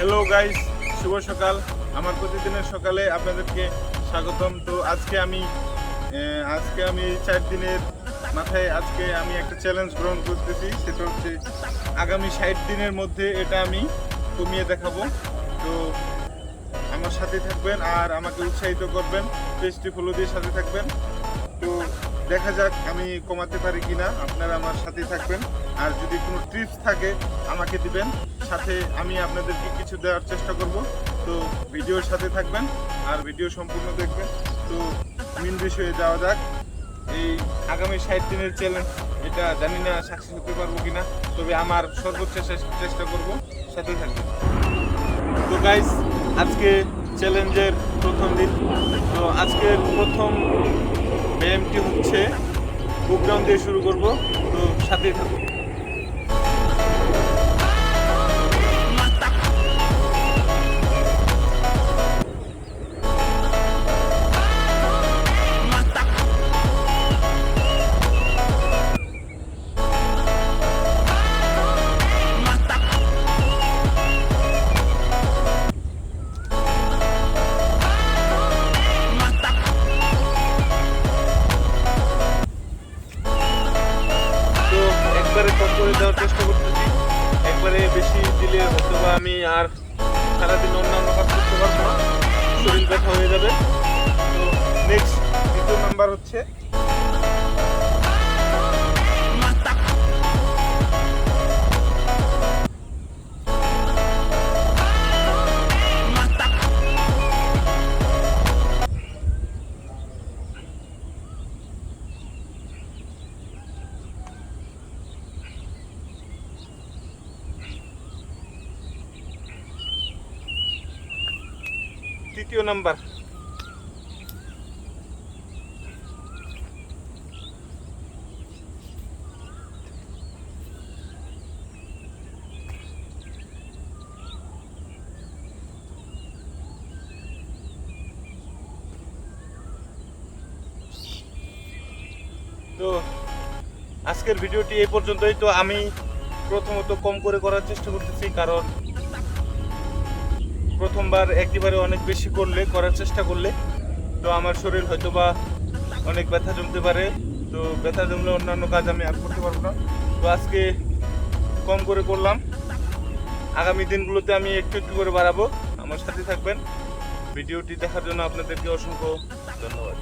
Hello guys শুভ সকাল। আমার প্রতিদিনের সকালে আপনাদেরকে স্বাগতম। তো আজকে আমি আজকে আমি চার দিনের মাথায় আজকে আমি একটা চ্যালেঞ্জ গ্রহণ করতেছি। সেটা হচ্ছে আগামী ষাট দিনের মধ্যে এটা আমি কমিয়ে দেখাবো। তো আমার সাথে থাকবেন আর আমাকে উৎসাহিত করবেন। পেজটি ফলো দিয়ে সাথে থাকবেন। তো দেখা যাক আমি কমাতে পারি কিনা। আপনারা আমার সাথেই থাকবেন। আর যদি কোনো ট্রিপস থাকে, আমাকে দিবেন। সাথে আমি আপনাদেরকে কিছু দেওয়ার চেষ্টা করব। তো ভিডিওর সাথে থাকবেন আর ভিডিও সম্পূর্ণ দেখবেন। তো মেন বিষয়ে যাওয়া যাক। এই আগামী ষাট দিনের চ্যালেঞ্জ এটা জানি না সাকসেস হতে পারব কিনা। তবে আমার সর্বোচ্চ চেষ্টা করব। সাথে থাকবেন। তো গাইস আজকে চ্যালেঞ্জের প্রথম দিন। তো আজকের প্রথম ব্যায়ামটি হচ্ছে প্রোগ্রাম দিয়ে শুরু করব। তো সাথেই থাকুন। একবারে কম করে দেওয়ার চেষ্টা করতেছি। একবারে বেশি দিলে হয়তো বা আমি আর সারাদিন অন্যান্য কাজ করতে পারব না। শরীর ব্যথা হয়ে যাবে। তো নেক্সট দ্বিতীয় নাম্বার হচ্ছে তৃতীয় নাম্বার। তো আজকের ভিডিওটি এই পর্যন্তই। তো আমি প্রথমত কম করে করার চেষ্টা করতেছি, কারণ প্রথমবার একেবারে অনেক বেশি করলে, করার চেষ্টা করলে, তো আমার শরীর হয়তো বা অনেক ব্যথা জমতে পারে, তো ব্যথা জমলে অন্যান্য কাজ আমি আর করতে পারব না। তো আজকে কম করে করলাম। আগামী দিনগুলোতে আমি একটু একটু করে বাড়াবো। আমার সাথে থাকবেন। ভিডিওটি দেখার জন্য আপনাদেরকে অসংখ্য ধন্যবাদ।